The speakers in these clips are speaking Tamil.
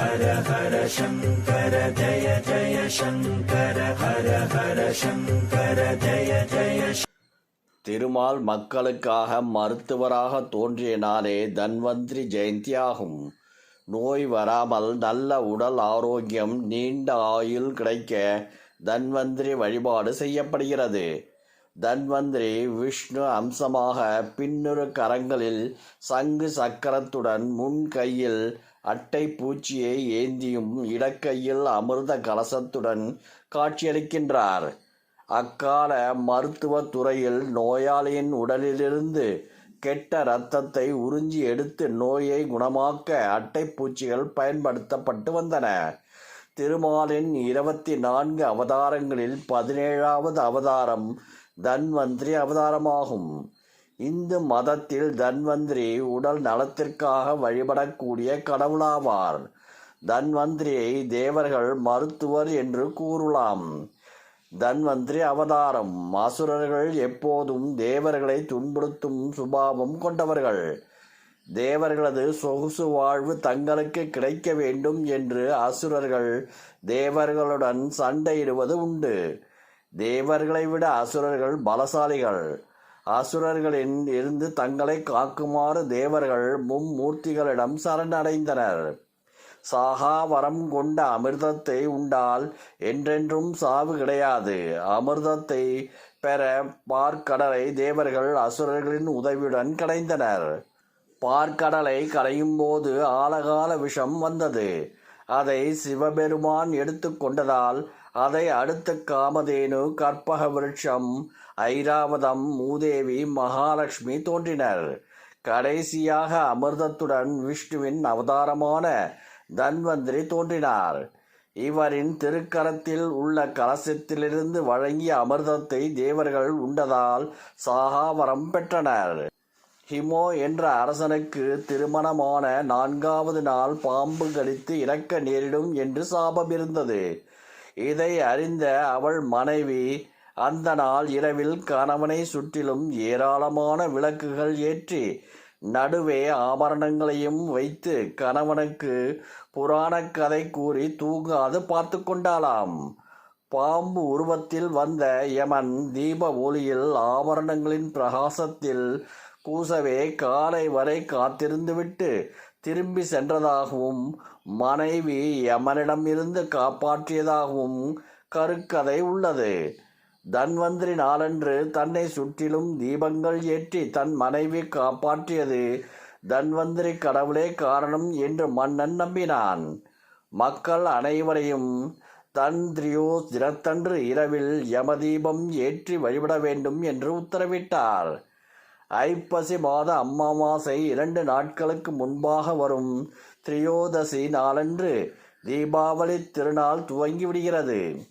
ஹர ஹர சங்கர ஜய ஜய சங்கர ஹர ஹர சங்கர ஜய ஜய திருமால் மக்களுக்காக மருத்துவராக தோன்றிய நாளே தன்வந்திரி ஜெயந்தியாகும். நோய் வராமல் நல்ல உடல் ஆரோக்கியம் நீண்ட ஆயுள் கிடைக்க தன்வந்திரி வழிபாடு செய்யப்படுகிறது. தன்வந்திரி விஷ்ணு அம்சமாக பின்னிரு கரங்களில் சங்கு சக்கரத்துடன் முன் கையில் அட்டை பூச்சியை ஏந்தியும் இடக்கையில் அமிர்த கலசத்துடன் காட்சியளிக்கின்றார். அக்கால மருத்துவத் துறையில் நோயாளியின் உடலிலிருந்து கெட்ட இரத்தத்தை உறிஞ்சி எடுத்து நோயை குணமாக்க அட்டைப்பூச்சிகள் பயன்படுத்தப்பட்டு வந்தன. திருமாலின் இருபத்தி நான்கு அவதாரங்களில் பதினேழாவது அவதாரம் தன்வந்திரி அவதாரமாகும். இந்து மதத்தில் தன்வந்திரி உடல் நலத்திற்காக வழிபடக்கூடிய கடவுளாவார். தன்வந்திரியை தேவர்கள் மருத்துவர் என்று கூறலாம். தன்வந்திரி அவதாரம். அசுரர்கள் எப்போதும் தேவர்களை துன்புறுத்தும் சுபாவம் கொண்டவர்கள். தேவர்களது சொகுசு வாழ்வு தங்களுக்கு கிடைக்க வேண்டும் என்று அசுரர்கள் தேவர்களுடன் சண்டையிடுவது உண்டு. தேவர்களை விட அசுரர்கள் பலசாலிகள். அசுரர்களின் இருந்து தங்களை காக்குமாறு தேவர்கள் மும்மூர்த்திகளிடம் சரணடைந்தனர். சாகா வரம் கொண்ட அமிர்தத்தை உண்டால் என்றென்றும் சாவு கிடையாது. அமிர்தத்தை பெற பார்க்கடலை தேவர்கள் அசுரர்களின் உதவியுடன் கடைந்தனர். பார்க்கடலை கடையும் போது ஆழகால விஷம் வந்தது. அதை சிவபெருமான் எடுத்துக்கொண்டதால் அதை அடுத்த காமதேனு கற்பக விருட்சம் ஐராவதம் மூதேவி மகாலட்சுமி தோன்றினர். கடைசியாக அமிர்தத்துடன் விஷ்ணுவின் அவதாரமான தன்வந்திரி தோன்றினார். இவரின் திருக்கரத்தில் உள்ள கலசத்திலிருந்து வழங்கிய அமிர்தத்தை தேவர்கள் உண்டதால் சாகாவரம் பெற்றனர். ஹிமோ என்ற அரசனுக்கு திருமணமான நான்காவது நாள் பாம்பு கடித்து இறக்க நேரிடும் என்று சாபம் இருந்தது. இதை அறிந்த அவள் மனைவி அந்த நாள் இரவில் கணவனை சுற்றிலும் ஏராளமான விளக்குகள் ஏற்றி நடுவே ஆபரணங்களையும் வைத்து கணவனுக்கு புராணக் கதை கூறி தூங்காது பார்த்து கொண்டாளாம். பாம்பு உருவத்தில் வந்த யமன் தீப ஒளியில் ஆபரணங்களின் பிரகாசத்தில் கூசவே காலை வரை காத்திருந்துவிட்டு திரும்பி சென்றதாகவும் மனைவி யமனிடமிருந்து காப்பாற்றியதாகவும் கருக்கதை உள்ளது. தன்வந்திரி நாளன்று தன்னை சுற்றிலும் தீபங்கள் ஏற்றி தன் மனைவி காப்பாற்றியது தன்வந்திரி கடவுளே காரணம் என்று மன்னன் நம்பினான். மக்கள் அனைவரையும் தன் திரியோஸ் தினத்தன்று இரவில் யமதீபம் ஏற்றி வழிபட வேண்டும் என்று உத்தரவிட்டார். ஐப்பசி மாத அம்மாவாசை இரண்டு நாட்களுக்கு முன்பாக வரும். திரியோதசி நாளன்று தீபாவளி திருநாள் துவங்கி விடுகிறது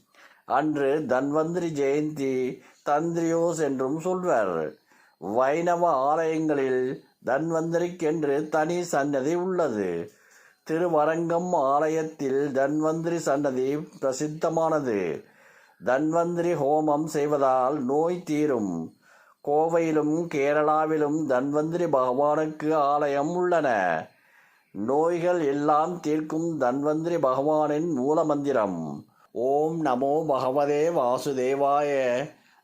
அன்று தன்வந்திரி ஜெயந்தி தந்திரியோஸ் என்றும் சொல்வர். வைணவ ஆலயங்களில் தன்வந்திரிக்கென்று தனி சன்னதி உள்ளது. திருவரங்கம் ஆலயத்தில் தன்வந்திரி சன்னதி பிரசித்தமானது. தன்வந்திரி ஹோமம் செய்வதால் நோய் தீரும். கோவையிலும் கேரளாவிலும் தன்வந்திரி பகவானுக்கு ஆலயம் உள்ளன. நோய்கள் எல்லாம் தீர்க்கும் தன்வந்திரி பகவானின் மூலமந்திரம். ஓம் நமோ பகவதே வாசுதேவாய.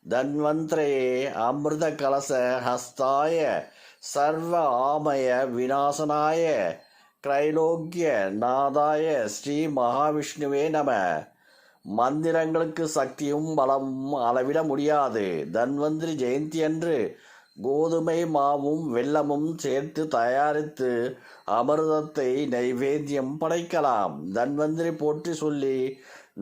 தன்வந்திரையே அமிர்த கலச ஹஸ்தாய. சர்வ ஆமய விநாசனாய. கிரைலோக்கிய நாதாய ஸ்ரீ மகாவிஷ்ணுவே நம. மந்திரங்களுக்கு சக்தியும் பலமும் அளவிட முடியாது. தன்வந்திரி ஜெயந்தி அன்று கோதுமை மாவும் வெள்ளமும் சேர்த்து தயாரித்து அமிர்தத்தை நைவேத்தியம் படைக்கலாம். தன்வந்திரி போற்றி சொல்லி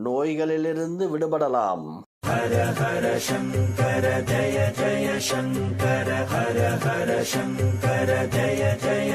நோய்களிலிருந்து விடுபடலாம். ஹர ஹர சங்கர ஜய ஜய சங்கர ஹர ஹர சங்கர ஜய ஜய